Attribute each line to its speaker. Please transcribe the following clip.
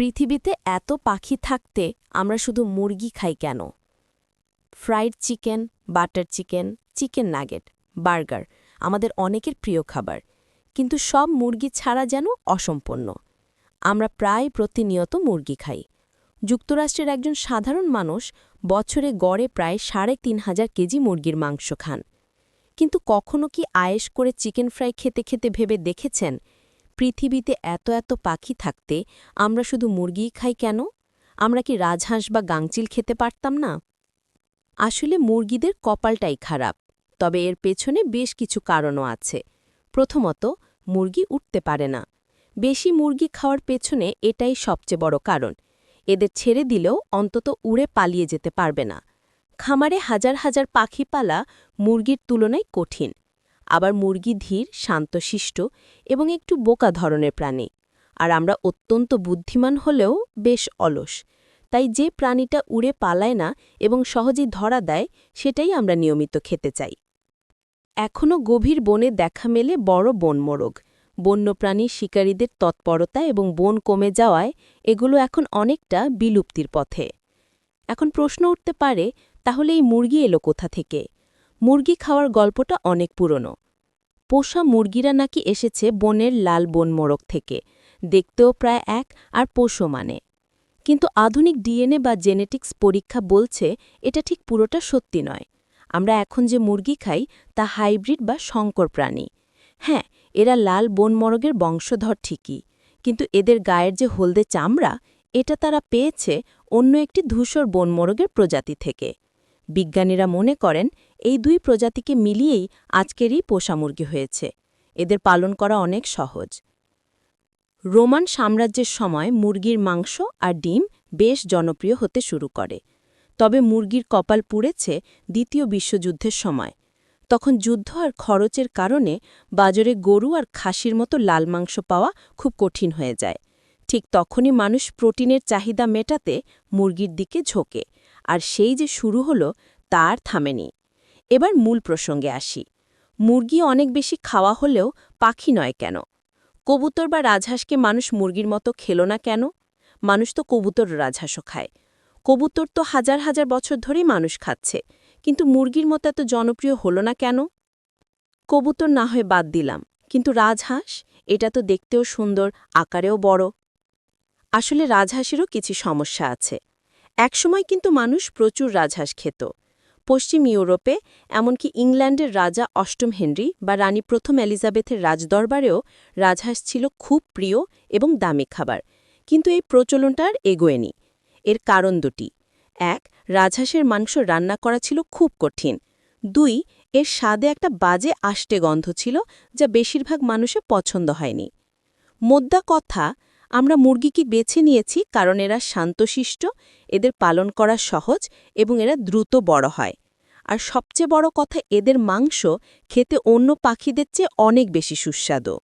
Speaker 1: পৃথিবীতে এত পাখি থাকতে আমরা শুধু মুরগি খাই কেন? Fried chicken, butter chicken chicken nugget, burger আমাদের অনেকের প্রিয় খাবার। কিন্তু সব মুরগি ছাড়া যেন অসম্পন্ন আমরা প্রায় প্রতিনিয়ত মুরগি খাই। যুক্তরাষ্ট্রের একজন সাধারণ মানুষ বছরে গড়ে প্রায় সাড়ে তিন হাজার কেজি মুরগির মাংস খান। কিন্তু কখনো কি আয়েশ করে চিকেন ফ্রাই খেতে খেতে ভেবে দেখেছেন পৃথিবীতে এত এত পাখি থাকতে আমরা শুধু মুরগিই খাই কেন? আমরা কি রাজহাঁস বা গাংচিল খেতে পারতাম না? আসলে মুরগিদের কপালটাই খারাপ, তবে এর পেছনে বেশ কিছু কারণও আছে। প্রথমত, মুরগি উঠতে পারে না। বেশি মুরগি খাওয়ার পেছনে এটাই সবচেয়ে বড় কারণ। এদের ছেড়ে দিলেও অন্তত উড়ে পালিয়ে যেতে পারবে না। খামারে হাজার হাজার পাখি পালা মুরগির তুলনায় কঠিন। আবার মুরগি ধীর, শান্তশিষ্ট এবং একটু বোকা ধরনের প্রাণী। আর আমরা অত্যন্ত বুদ্ধিমান হলেও বেশ অলস। তাই যে প্রাণীটা উড়ে পালায় না এবং সহজেই ধরা দেয়, সেটাই আমরা নিয়মিত খেতে চাই। এখনও গভীর বনে দেখা মেলে বড় বনমোরগ। বন্যপ্রাণী শিকারীদের তৎপরতা এবং বন কমে যাওয়ায় এগুলো এখন অনেকটা বিলুপ্তির পথে। এখন প্রশ্ন উঠতে পারে, তাহলে এই মুরগি এলো কোথা থেকে? মুরগি খাওয়ার গল্পটা অনেক পুরনো। পোষা মুরগিরা নাকি এসেছে বনের লাল বন মোরগ থেকে। দেখতেও প্রায় এক আর পোষো মানে। কিন্তু আধুনিক ডিএনএ বা জেনেটিক্স পরীক্ষা বলছে এটা ঠিক পুরোটা সত্যি নয়। আমরা এখন যে মুরগি খাই তা হাইব্রিড বা সংকর প্রাণী। হ্যাঁ এরা লাল বনমরগের বংশধর ঠিকই। কিন্তু এদের গায়ের যে হলদে চামড়া, এটা তারা পেয়েছে অন্য একটি ধূসর বনমরগের প্রজাতি থেকে। বিজ্ঞানীরা মনে করেন এই দুই প্রজাতিকে মিলিয়েই আজকেরই পোষা মুরগি হয়েছে। এদের পালন করা অনেক সহজ। রোমান সাম্রাজ্যের সময় মুরগির মাংস আর ডিম বেশ জনপ্রিয় হতে শুরু করে। তবে মুরগির কপাল পুড়েছে দ্বিতীয় বিশ্বযুদ্ধের সময়। তখন যুদ্ধ আর খরচের কারণে বাজারে গরু আর খাসির মতো লাল মাংস পাওয়া খুব কঠিন হয়ে যায়। ঠিক তখনই মানুষ প্রোটিনের চাহিদা মেটাতে মুরগির দিকে ঝোঁকে। আর সেই যে শুরু হলো, তার থামেনি। এবার মূল প্রসঙ্গে আসি। মুরগি অনেক বেশি খাওয়া হলেও পাখি নয় কেন? কবুতর বা রাজহাঁসকে মানুষ মুরগির মতো খেল না কেন? মানুষ তো কবুতর রাজহাঁসও খায়। কবুতর তো হাজার হাজার বছর ধরেই মানুষ খাচ্ছে, কিন্তু মুরগির মতো এত জনপ্রিয় হলো না কেন? কবুতর না হয়ে বাদ দিলাম, কিন্তু রাজহাঁস? এটা তো দেখতেও সুন্দর, আকারেও বড়। আসলে রাজহাঁসেরও কিছু সমস্যা আছে। একসময় কিন্তু মানুষ প্রচুর রাজহাঁস খেত। পশ্চিম ইউরোপে, এমনকি ইংল্যান্ডের রাজা অষ্টম হেনরি বা রানী প্রথম এলিজাবেথের রাজদরবারেও রাজহাঁস ছিল খুব প্রিয় এবং দামি খাবার। কিন্তু এই প্রচলনটা আর এগোয়নি। এর কারণ দুটি। এক, রাজহাঁসের মাংস রান্না করা ছিল খুব কঠিন। দুই, এর স্বাদে একটা বাজে আষ্টে গন্ধ ছিল যা বেশিরভাগ মানুষের পছন্দ হয়নি। মোদ্দা কথা, আমরা মুরগিকে বেছে নিয়েছি কারণ এরা শান্তশিষ্ট, এদের পালন করা সহজ এবং এরা দ্রুত বড় হয়। আর সবচেয়ে বড় কথা এদের মাংস খেতে অন্য পাখিদের চেয়ে অনেক বেশি সুস্বাদু।